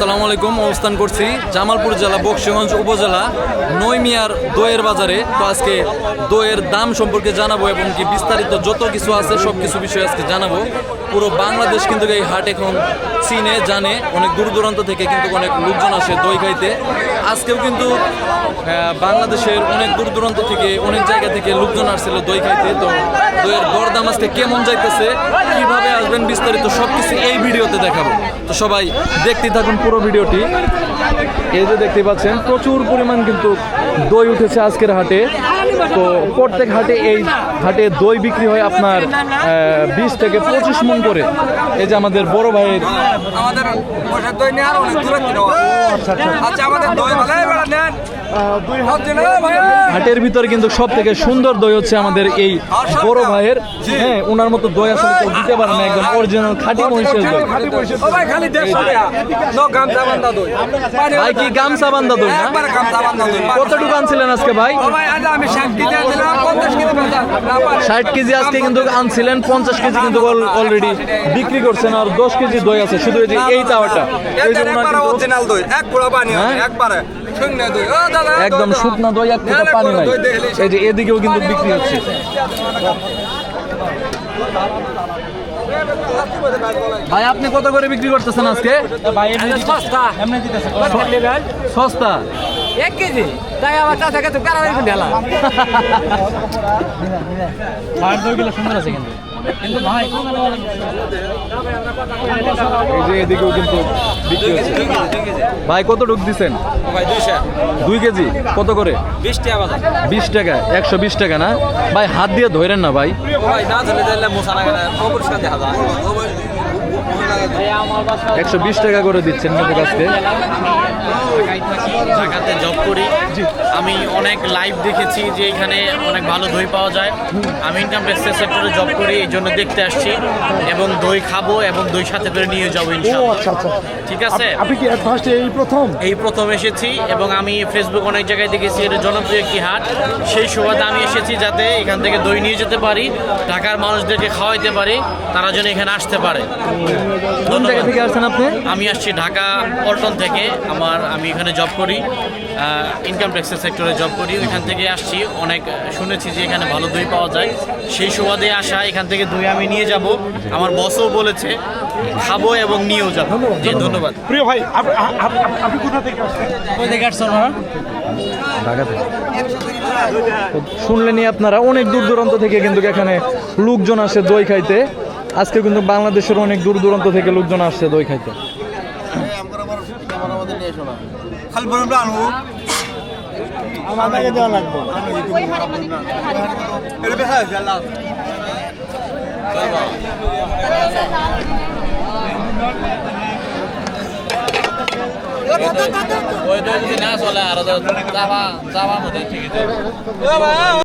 আসসালামু আলাইকুম, অবস্থান করছি জামালপুর জেলা, বক্সিগঞ্জ উপজেলা, নৈমিয়ার দইয়ের বাজারে। তো আজকে দইয়ের দাম সম্পর্কে জানাব এবং কি বিস্তারিত যত কিছু আছে সব কিছু বিষয়ে আজকে জানাব। পুরো বাংলাদেশ কিন্তু এই হাট এখন চিনে, জানে। অনেক দূর দূরান্ত থেকে কিন্তু অনেক লোকজন আসে দই খাইতে। আজকেও কিন্তু বাংলাদেশের অনেক দূর দূরান্ত থেকে, অনেক জায়গা থেকে লোকজন আসছিল দই খাইতে। তো দইয়ের দরদাম আজকে কেমন যাইতেছে, কীভাবে আসবেন বিস্তারিত সব কিছু এই ভিডিওতে দেখাবো। তো সবাই দেখতে থাকুন পুরো ভিডিওটি। এই যে দেখতে পাচ্ছেন, প্রচুর পরিমাণ কিন্তু দই উঠেছে আজকের হাটে। তো প্রত্যেক হাটে এই হাটে দই বিক্রি হয় আপনার বিশ থেকে পঁচিশ মন করে। এই যে আমাদের বড় ভাইয়ের আমাদের দই নেওয়ার অনেক আচ্ছা আমাদের দই ভালো নেন। হচ্ছে না ভাই। হাটের ভিতরে কিন্তু সব থেকে সুন্দর দই হচ্ছে আমাদের এই বড় ভাইয়ের। হ্যাঁ ওনার মতো দই আসলে কেউ দিতে পারে না একদম অরিজিনাল খাঁটি মহিষের দই। ভাই কি গামছা বান্ধা দই কতটুকু আনছিলেন আজকে ভাই? আমি ষাট কেজি আজকে কিন্তু আনছিলেন পঞ্চাশ কেজি কিন্তু অলরেডি বিক্রি করছেন আর দশ কেজি দই আছে শুধু এই যে এই তাওয়াটা এই যে এটা ওনার একবার কিন্তু অরিজিনাল দই এক পুরো পানি হবে? একবারে শুকনো দই। ও দাদা একদম শুকনা দই এক ফোঁটা পানি নাই। এই যে এদিকেও কিন্তু বিক্রি হচ্ছে। ভাই আপনি কত করে বিক্রি করতেছেন আজকে? সস্তা। সস্তা। এক কেজি তাই আমার চা থেকে তো কারা এই যে এদিকেও কিন্তু বিক্রি হচ্ছে ভাই কত ঢুক দিছেন ভাই দুই কেজি কত করে বিশ টাকা বিশ টাকা একশো বিশ টাকা না ভাই হাত দিয়ে ধরেন না ভাই ভাই একশো বিশ টাকা করে দিচ্ছেন আমাদের কাছে ঢাকাতে জব করি। আমি অনেক লাইভ দেখেছি যে এখানে অনেক ভালো দই পাওয়া যায়। আমি ইনকাম ট্যাক্সের সেক্টরে জব করি এই জন্য দেখতে আসছি এবং দই খাব এবং দই সাথে করে নিয়ে যাব আচ্ছা আচ্ছা। ঠিক আছে? আপনি কি ফার্স্টে এই প্রথম? এই প্রথম এসেছি এবং আমি ফেসবুক অনেক জায়গায় দেখেছি এটা জনপ্রিয় একটি হাট। সেই সুবাদে আমি এসেছি যাতে এখান থেকে দই নিয়ে যেতে পারি ঢাকার মানুষদেরকে খাওয়াইতে পারি তারা যেন এখানে আসতে পারে। কোন জায়গা থেকে আসছেন আপনি? আমি আসছি ঢাকা পল্টন থেকে আমার আমি এখানে জব করি ইনকাম ট্যাক্সের সেক্টরে জব করি। ওইখান থেকে আসছি অনেক শুনেছি যে এখানে ভালো দই পাওয়া যায়। সেই সুবাদে আসা এখান থেকে দই আমি নিয়ে যাব। আমার বসও বলেছে খাব এবং নিয়েও যাব। জি ধন্যবাদ। প্রিয় ভাই আপ- আপ- আপ- আপনি কোথা থেকে আসছেন? ঢাকা থেকে। তো আপনারা অনেক দূর দূরান্ত থেকে কিন্তু এখানে লোকজন আসে দই খাইতে। আজকে কিন্তু বাংলাদেশের অনেক দূর দূরান্ত থেকে লোকজন আসছে দই খাইতে। খালি বলুন আনব আমাদেরকে দেওয়া লাগবে এটা বেশা হয়েছে আল্লাহ ওই যদি না চলে আর যাওয়া যাওয়ার মধ্যে ঠিক আছে